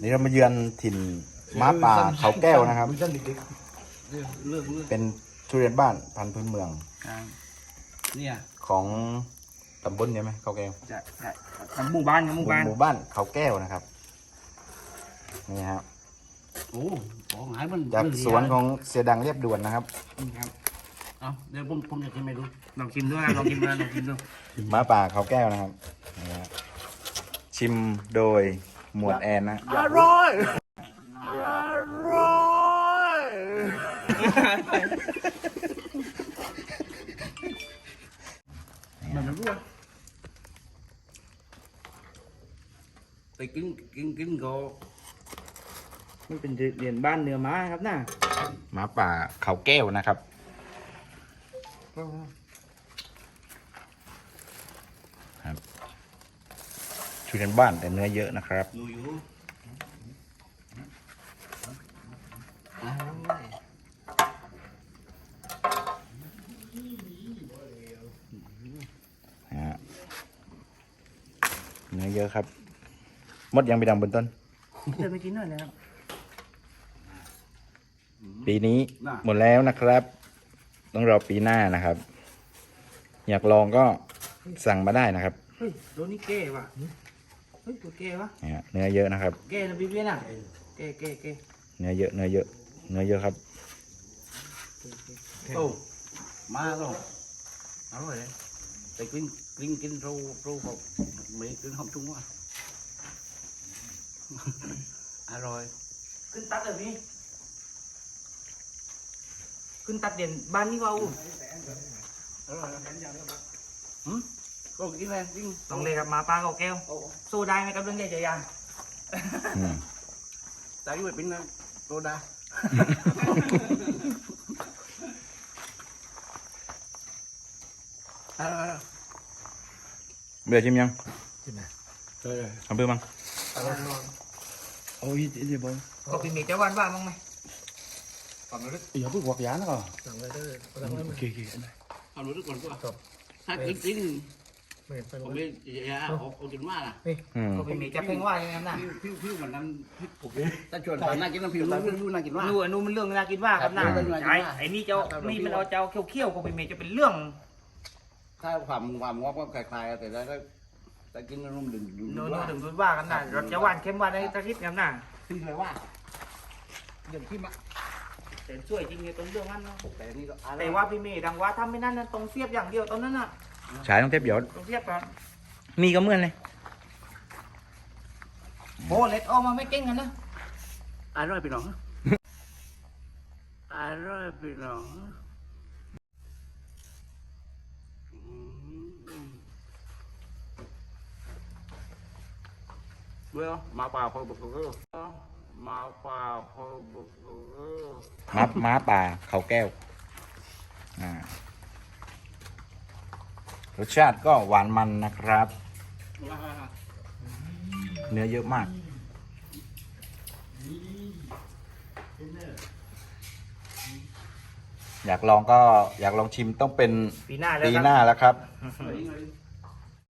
นี่เรามาเยือนถิ่นม้าป่าเขาแก้วนะครับท่านเด็กๆเรื่องเรื่องเรื่องเป็นทุเรียนบ้านพันธุ์พื้นเมืองครับเนี่ยของตำบลเนี่ยไหมเขาแก้วจะจะทำหมู่บ้านครับหมู่บ้านหมู่บ้านเขาแก้วนะครับ นี่ครับโอ้ของหายมันจากสวนของเสียดังเรียบด่วนนะครับครับเอาเดี๋ยวผมผมจะชิมให้ดูลองชิมด้วยนะลองชิมด้วยลองชิมดูม้าป่าเขาแก้วนะครับนี่ฮะชิมโดย หมวดแอนนะ อร่อย อร่อย มันรู้ไปกินกินกินก็มันเป็นเหรียญบ้านเนื้อม้าครับน่ะม้าป่าเขาแก้วนะครับครับ ทุเรียนบ้านแต่เนื้อเยอะนะครับอยู่อยู่ฮะเนื้อเยอะครับ มดยังไปดังบนต้นเดี๋ยวไปกินหน่อยนะครับปีนี้หมดแล้วนะครับ ต้องรอปีหน้านะครับ อยากลองก็สั่งมาได้นะครับ เฮ้ยตัวนี้เก้ว่ะ เฮ้ยตัวเก้วะเนี่ยเนื้อเยอะนะครับเก้นะพี่เพี่น่ะเก้เก้เก้เนื้อเยอะเนื้อเยอะเนื้อเยอะครับโอ้มาแล้วอร่อยเลยไปกินกินกินรูรูแบบไม่กินหอมจุ้งว่ะอร่อยขึ้นตัดเลยพี่ขึ้นตัดเหรียญบ้านนี่ว่าอู้อร่อยหืม ก็กินเลยกินต้องเลยครับหมาปลาเขาแก้วสู้ได้ไหมครับเรื่องใหญ่ใจยังอืมแต่อยู่เป็นนะโซดาอร่อยเบื่อชิมยังอร่อยเอาเบื่อมั้งโอ้ยเดี๋ยวบอลก็พี่เมย์จะวันว่ามั้งไหมอย่าเพิ่งวักยานะก่อนโอเคโอเคเอาหนูทุกคนก็ถ้า กินกินผมไม่ยาเอาเอากินมากนะอืมก็พี่เมย์จะเพ่งว่าอย่างนั้นน่ะผิวผิวมันนั้นผิวผมถ้าชวนไปน่ากินน้ำผิวรู้รู้น่ากินมากนู่นนู่นมันเรื่องน่ากินว่าครับน่ะครับ ไอ้ไอ้นี่เจ้านี่มันเอาเจ้าเขี้ยวๆก็พี่เมย์จะเป็นเรื่องถ้าความความงอกก็คล้ายๆแต่ถ้าถ้ากินนุ่มดึงดึงนู่นว่าถึงรู้ว่ากันน่ะรสจะหวานเค็มหวานในตะคิดกันน่ะที่เลยว่าอย่างที่มาแต่ช่วยจริงเนี่ยตรงเรื่องนั้นเนาะแต่นี่ก็แต่ว่าพี่เมย์ดังว่าถ้าไม่นั่นนะตรงเสียบอย่างเดียวตอนนั้นน่ะ ฉายต้องเทปหยดตรงเสียบก่อนมีก็เหมือนเลยโอ้เล็ดออกมาไม่เก่งกันนะอร่อยไปหน่อยอร่อยไปหน่อยเบื่อมาเปล่าพอบุกเกอร์มาเปล่าพอบุกเกอร์ม้าม้าป่าเขาแก้ว อ่า รสชาติก็หวานมันนะครับ เนื้อเยอะมาก อยากลองก็อยากลองชิมต้องเป็นปีหน้าแล้วปีครับหน้าแล้วครับเฮ้ย